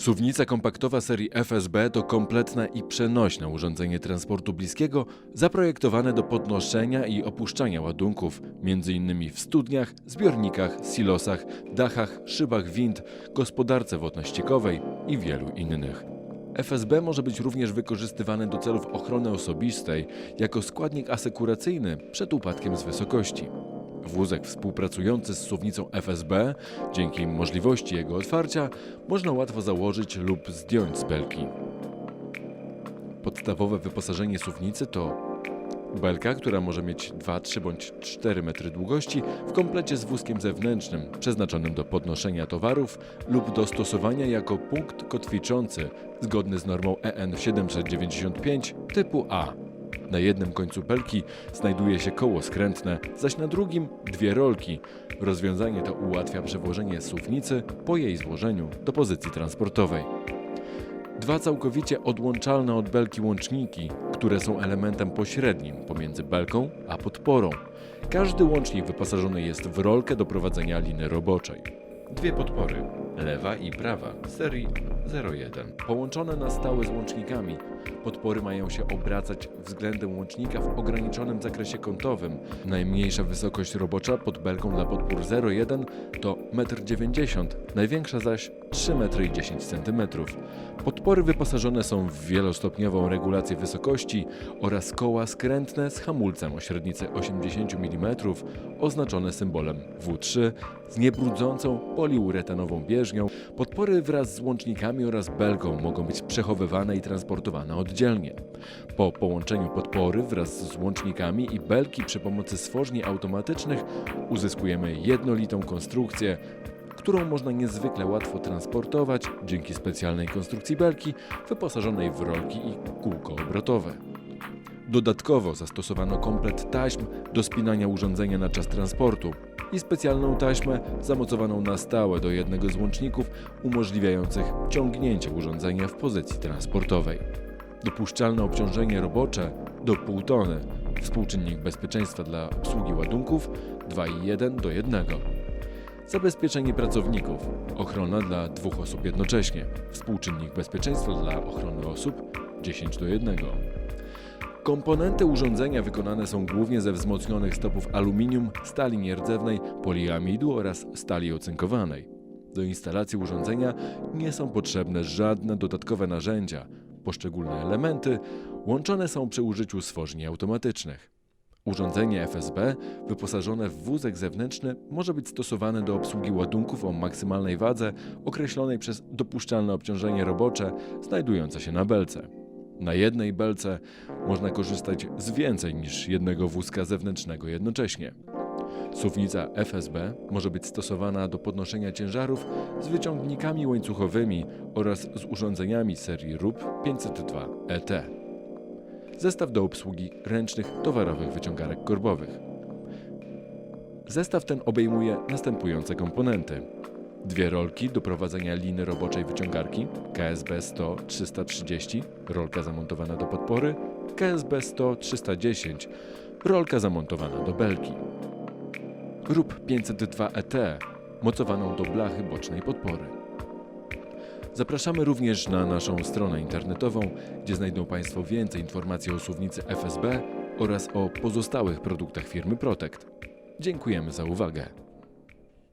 Suwnica kompaktowa serii FSB to kompletne i przenośne urządzenie transportu bliskiego zaprojektowane do podnoszenia i opuszczania ładunków, m.in. w studniach, zbiornikach, silosach, dachach, szybach wind, gospodarce wodno-ściekowej i wielu innych. FSB może być również wykorzystywany do celów ochrony osobistej jako składnik asekuracyjny przed upadkiem z wysokości. Wózek współpracujący z suwnicą FSB, dzięki możliwości jego otwarcia, można łatwo założyć lub zdjąć z belki. Podstawowe wyposażenie suwnicy to belka, która może mieć 2, 3 bądź 4 metry długości w komplecie z wózkiem zewnętrznym przeznaczonym do podnoszenia towarów lub do stosowania jako punkt kotwiczący zgodny z normą EN 795 typu A. Na jednym końcu belki znajduje się koło skrętne, zaś na drugim dwie rolki. Rozwiązanie to ułatwia przewożenie suwnicy po jej złożeniu do pozycji transportowej. Dwa całkowicie odłączalne od belki łączniki, które są elementem pośrednim pomiędzy belką a podporą. Każdy łącznik wyposażony jest w rolkę do prowadzenia liny roboczej. Dwie podpory, lewa i prawa, serii 01, połączone na stałe z łącznikami. Podpory mają się obracać względem łącznika w ograniczonym zakresie kątowym. Najmniejsza wysokość robocza pod belką dla podpór 01 to 1,90 m, największa zaś 3,10 m. Podpory wyposażone są w wielostopniową regulację wysokości oraz koła skrętne z hamulcem o średnicy 80 mm oznaczone symbolem W3 z niebrudzącą poliuretanową Podpory wraz z łącznikami oraz belką mogą być przechowywane i transportowane oddzielnie. Po połączeniu podpory wraz z łącznikami i belki przy pomocy stworzni automatycznych uzyskujemy jednolitą konstrukcję, którą można niezwykle łatwo transportować dzięki specjalnej konstrukcji belki wyposażonej w rolki i kółko obrotowe. Dodatkowo zastosowano komplet taśm do spinania urządzenia na czas transportu i specjalną taśmę zamocowaną na stałe do jednego z łączników umożliwiających ciągnięcie urządzenia w pozycji transportowej. Dopuszczalne obciążenie robocze do 0,5 tony. Współczynnik bezpieczeństwa dla obsługi ładunków 2,1 do 1. Zabezpieczenie pracowników. Ochrona dla dwóch osób jednocześnie. Współczynnik bezpieczeństwa dla ochrony osób 10 do 1. Komponenty urządzenia wykonane są głównie ze wzmocnionych stopów aluminium, stali nierdzewnej, poliamidu oraz stali ocynkowanej. Do instalacji urządzenia nie są potrzebne żadne dodatkowe narzędzia. Poszczególne elementy łączone są przy użyciu stworzni automatycznych. Urządzenie FSB wyposażone w wózek zewnętrzny może być stosowane do obsługi ładunków o maksymalnej wadze określonej przez dopuszczalne obciążenie robocze znajdujące się na belce. Na jednej belce można korzystać z więcej niż jednego wózka zewnętrznego jednocześnie. Suwnica FSB może być stosowana do podnoszenia ciężarów z wyciągnikami łańcuchowymi oraz z urządzeniami serii RUP 502 ET. Zestaw do obsługi ręcznych towarowych wyciągarek korbowych. Zestaw ten obejmuje następujące komponenty. Dwie rolki do prowadzenia liny roboczej wyciągarki KSB 100-330, rolka zamontowana do podpory, KSB 100-310, rolka zamontowana do belki. RUP 502 ET, mocowaną do blachy bocznej podpory. Zapraszamy również na naszą stronę internetową, gdzie znajdą Państwo więcej informacji o suwnicy FSB oraz o pozostałych produktach firmy Protect. Dziękujemy za uwagę.